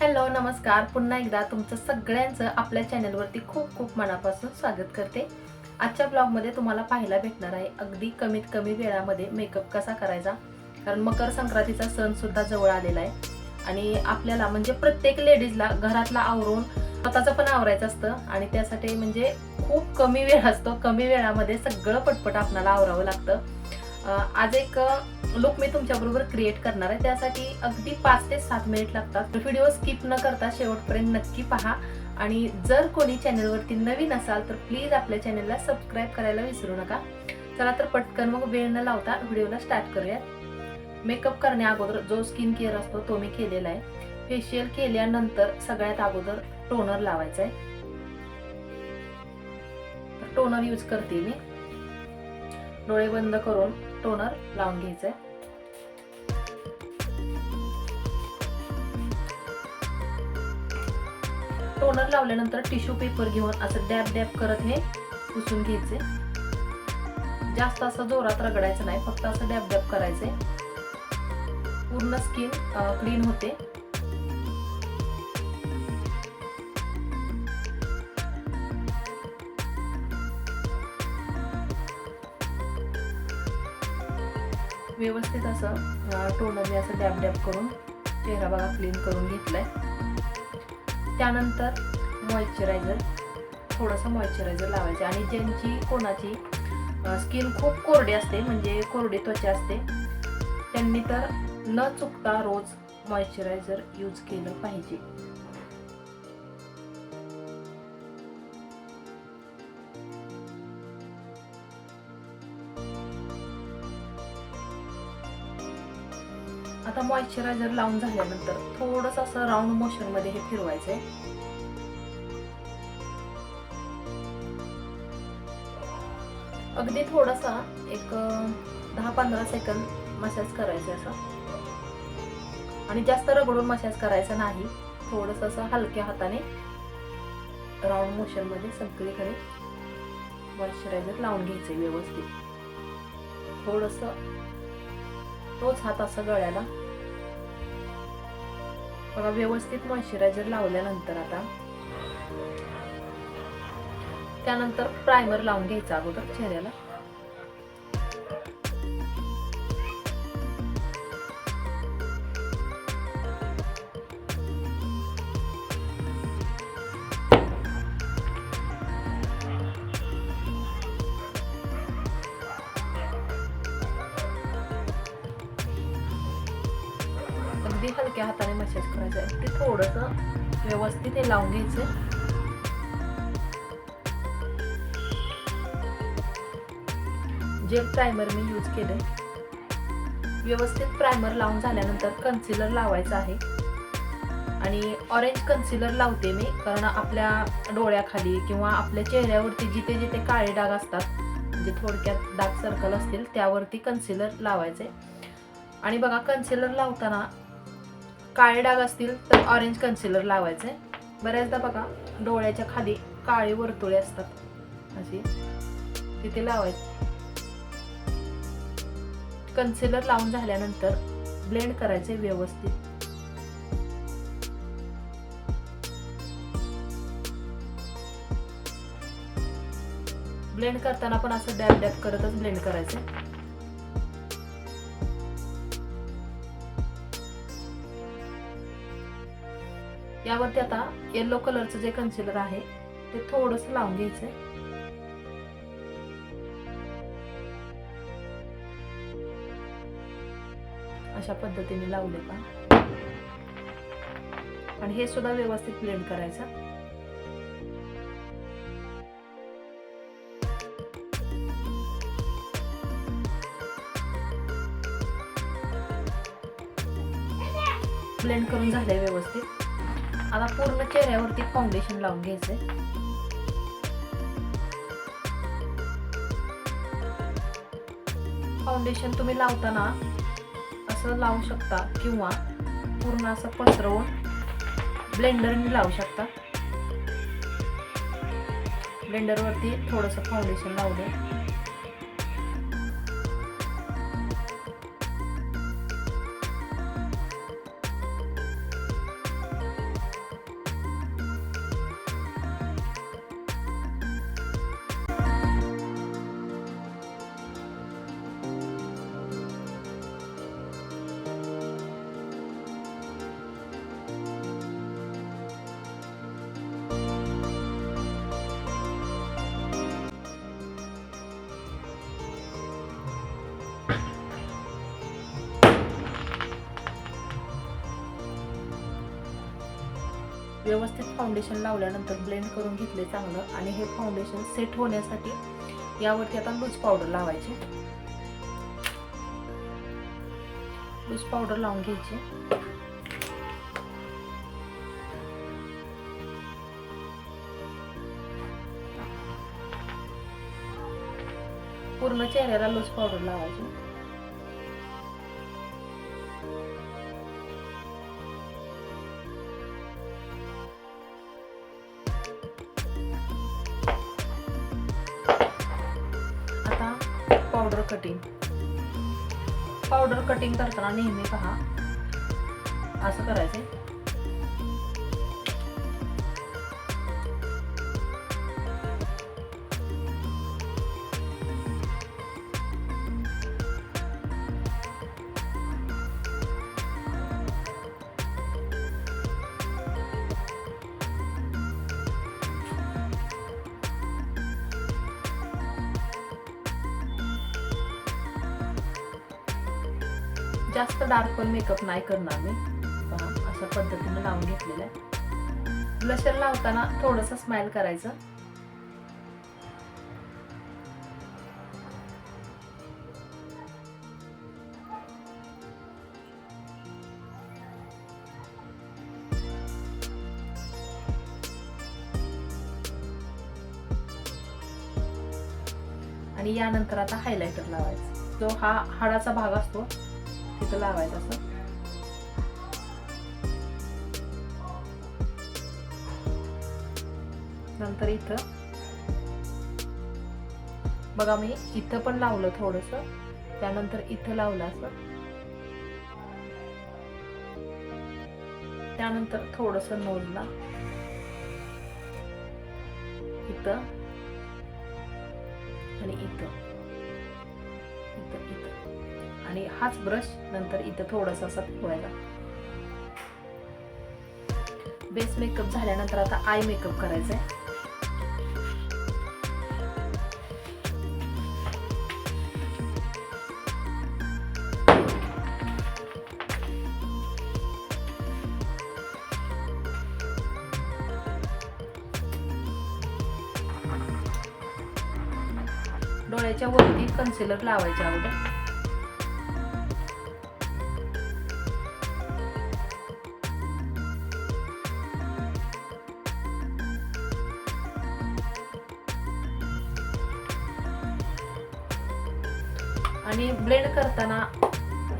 Hello नमस्कार. पुन्हा एकदा तुमचं सगळ्यांचं आपल्या चॅनलवरती खूप खूप मनापासून स्वागत करते. आजच्या ब्लॉगमध्ये तुम्हाला पाहायला भेटणार आहे अगदी कमीत कमी वेळामध्ये मेकअप कसा करायचा. कारण मकर संक्रांतीचा सण सुद्धा जवळ आलेला आहे. आणि आपल्याला म्हणजे प्रत्येक लेडीजला घरातला आवरून स्वतःचं पण आवरायचं असतं. आणि त्यासाठी म्हणजे खूप कमी वेळ असतो. कमी वेळामध्ये सगळं पटपट आपल्याला आवरावं लागतं. आज एक लुक मी तुमच्याबरोबर क्रिएट करणार आहे. त्यासाठी अगदी पाच ते सात मिनिट लागतात. व्हिडिओ स्किप न करता शेवटपर्यंत नक्की पहा. आणि जर कोणी चॅनलवरती नवीन असाल तर प्लीज आपल्या चॅनलला सबस्क्राईब करायला विसरू नका. चला तर पटकन मग वेळ न लावता व्हिडिओला स्टार्ट करूयात. मेकअप करण्या अगोदर जो स्किन केअर असतो तो मी केलेला आहे. फेशियल केल्यानंतर सगळ्यात अगोदर टोनर लावायचा आहे. टोनर यूज करते मी. डोळे बंद करून टोनर लावून घ्यायचंय. टोनर लावल्यानंतर टिश्यू पेपर घेऊन असं डॅब डॅब करत हे पुसून घ्यायचे जास्त असं जोरात रगडायचं नाही फक्त असं डॅब डॅप करायचे पूर्ण स्किन क्लीन होते. व्यवस्थित असं टोनरने असं डॅब डॅब करून चेहरा बघा क्लीन करून घेतलाय. त्यानंतर मॉइश्चरायझर थोडंसं मॉइश्चरायझर लावायचं. आणि ज्यांची कोणाची स्किन खूप कोरडी असते म्हणजे कोरडी त्वचा असते त्यांनी तर न चुकता रोज मॉइश्चरायझर यूज केलं पाहिजे. आता मॉइश्चरायझर लावून झाल्यानंतर थोडंसं असं राऊंड मोशनमध्ये हे फिरवायचंय. अगदी थोडासा एक दहा पंधरा सेकंद मसाज करायचं असं. आणि जास्त रगडून मसाज करायचा नाही. थोडस असं हलक्या हाताने राऊंड मोशनमध्ये सगळीकडे मॉइश्चरायझर लावून घ्यायचंय व्यवस्थित. थोडस तोच हात असा गळ्याला. बघा व्यवस्थित मॉइश्चरायझर लावल्यानंतर आता. त्यानंतर प्रायमर लावून घ्यायचा अगोदर चेहऱ्याला. हलक्या हाताने मसाज करायचं आहे. ते थोडंसं व्यवस्थित हे लावून घ्यायचं जे प्रायमर मी यूज केले व्यवस्थित प्रायमर लावून झाल्यानंतर कन्सिलर लावायचं आहे. आणि ऑरेंज कन्सिलर लावते मी कारण आपल्या डोळ्याखाली किंवा आपल्या चेहऱ्यावरती जिथे जिथे काळे डाग असतात म्हणजे थोडक्यात डाग सर्कल असतील त्यावरती कन्सिलर लावायचे आणि बघा कन्सिलर लावताना काळे डाग असतील तर ऑरेंज कन्सिलर आहे बऱ्याचदा बघा डोळ्याच्या खाली काळे वर्तुळे असतात. अशी तिथे लावायचे. कन्सिलर लावून झाल्यानंतर ब्लेंड करायचे व्यवस्थित. ब्लेंड करताना पण असं डॅप डॅप करतच ब्लेंड करायचं यावरती आता येलो कलरचं जे कन्सिलर आहे ते थोडंसं लावून घ्यायचंय. अशा पद्धतीने लावले का आणि हे सुद्धा व्यवस्थित ब्लेंड करायचं. ब्लेंड करून झाले व्यवस्थित. आता पूर्ण चेहऱ्यावरती फाउंडेशन लावून घ्यायचंय. फाउंडेशन तुम्ही लावताना असं लावू शकता किंवा पूर्ण असं पसरवून ब्लेंडरने लावू शकता. ब्लेंडरवरती थोडंसं फाउंडेशन लावलं व्यवस्थित फाउंडेशन लावल्यानंतर ब्लेंड करून घेतले चांगलं आणि हे फाउंडेशन सेट होण्यासाठी यावरती आता लूज पावडर लावायची. लूज पावडर लावून घ्यायची. पूर्ण चेहऱ्याला लूज पावडर लावायची. पावडर कटिंग पावडर कटिंग करताना नेहमी पहा. असं करायचंय. जास्त डार्क पण मेकअप नाही करणार मी. पहा अशा पद्धतीने लावून घेतलेलं आहे. ब्लशर लावताना थोडंसं स्माइल करायचं. आणि यानंतर आता हायलायटर लावायचा. जो हा हाडाचा भाग असतो तिथं लावायचं असं. नंतर इथं. बघा मी इथं पण लावलं थोडस. त्यानंतर इथं लावलं असं. त्यानंतर थोडस नोजला. इथं. आणि इथं. इथं इथं. आणि हाच ब्रश नंतर इथं थोडासा असा फिरवायचा बेस मेकअप झाल्यानंतर आता आय मेकअप करायचा आहे डोळ्याच्या वरती कन्सिलर लावायचे अगोदर. आणि ब्लेंड करताना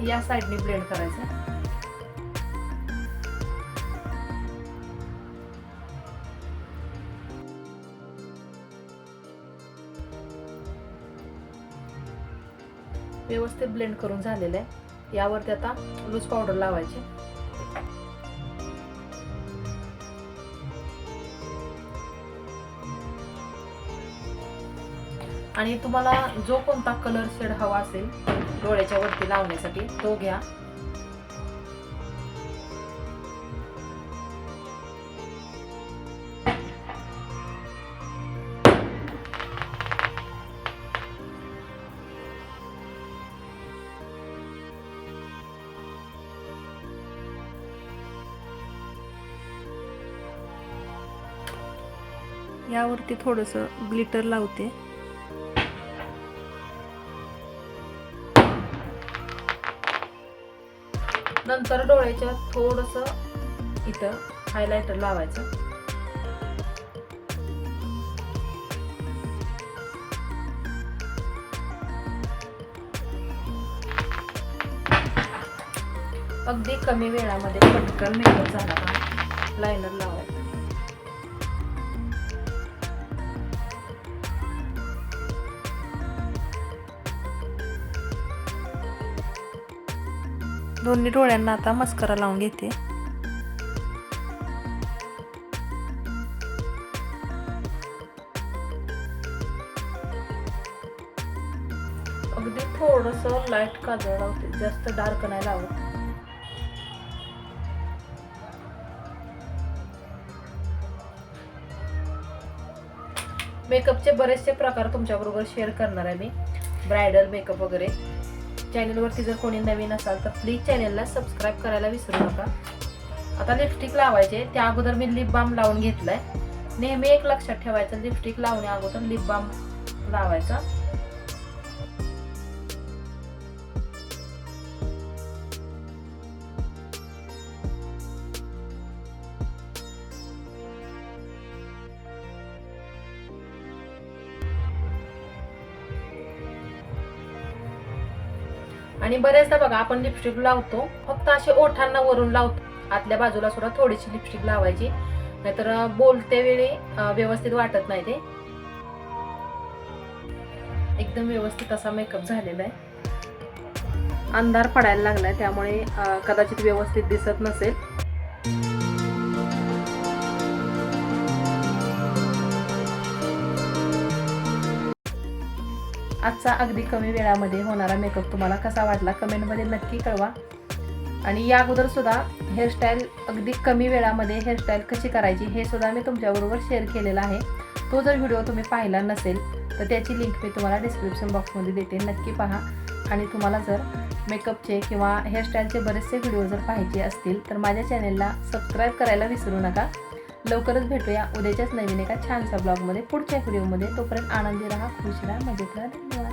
या साईडने ब्लेंड करायचं. व्यवस्थित ब्लेंड करून झालेलं आहे. यावरती आता लूज पावडर लावायची. आणि तुम्हाला जो कोणता कलर शेड हवा असेल डोळ्याच्या वरती लावण्यासाठी तो घ्या. यावरती थोडंसं ग्लिटर लावते. नंतर डोळ्याच्या थोडस इथं हायलायटर लावायचं. अगदी कमी वेळामध्ये पटकन मेकअप झाला लायनर लावायचं. दोन्ही डोळ्यांना आता मस्करा लावून घेते. अगदी थोडस लाइट काजळ लावते जास्त डार्क नाही लावत. मेकअपचे बरेचसे प्रकार तुमच्याबरोबर शेअर करणार आहे मी. ब्रायडल मेकअप वगैरे. चॅनलवरती जर कोणी नवीन असाल तर प्लीज चॅनलला सबस्क्राईब करायला विसरू नका. आता लिपस्टिक लावायचे. त्या अगोदर मी लिप बाम लावून घेतलाय. नेहमी एक लक्षात ठेवायचं लिपस्टिक लावण्या अगोदर लिप बाम लावायचा. आणि बरेचदा बघा आपण लिपस्टिक लावतो फक्त असे ओठांना वरून लावतो. आतल्या बाजूला सुद्धा थोडीशी लिपस्टिक लावायची. नाहीतर बोलते वेळी व्यवस्थित वाटत नाही ते. एकदम व्यवस्थित असा मेकअप झालेला आहे. अंधार पडायला लागलाय त्यामुळे कदाचित व्यवस्थित दिसत नसेल. आजचा अगदी कमी वेळामध्ये होणारा मेकअप तुम्हाला कसा वाटला कमेंटमध्ये नक्की कळवा. आणि या अगोदर सुद्धा हेअरस्टाईल अगदी कमी वेळामध्ये हेअरस्टाईल कशी करायची हे सुद्धा मी तुमच्याबरोबर शेअर केलेला आहे. तो जर व्हिडिओ तुम्ही पाहिला नसेल तर त्याची लिंक मी तुम्हाला डिस्क्रिप्शन बॉक्समध्ये देते. नक्की पहा. आणि तुम्हाला जर मेकअपचे किंवा हेअरस्टाईलचे बरेचसे व्हिडिओ जर पाहिजे असतील तर माझ्या चॅनेलला सबस्क्राईब करायला विसरू नका. लवकरच भेटूया उद्याच्याच नवीन एका छानसा ब्लॉगमध्ये. पुढच्या व्हिडिओमध्ये तोपर्यंत आनंदी राहा खुश राहा मजेत राहा.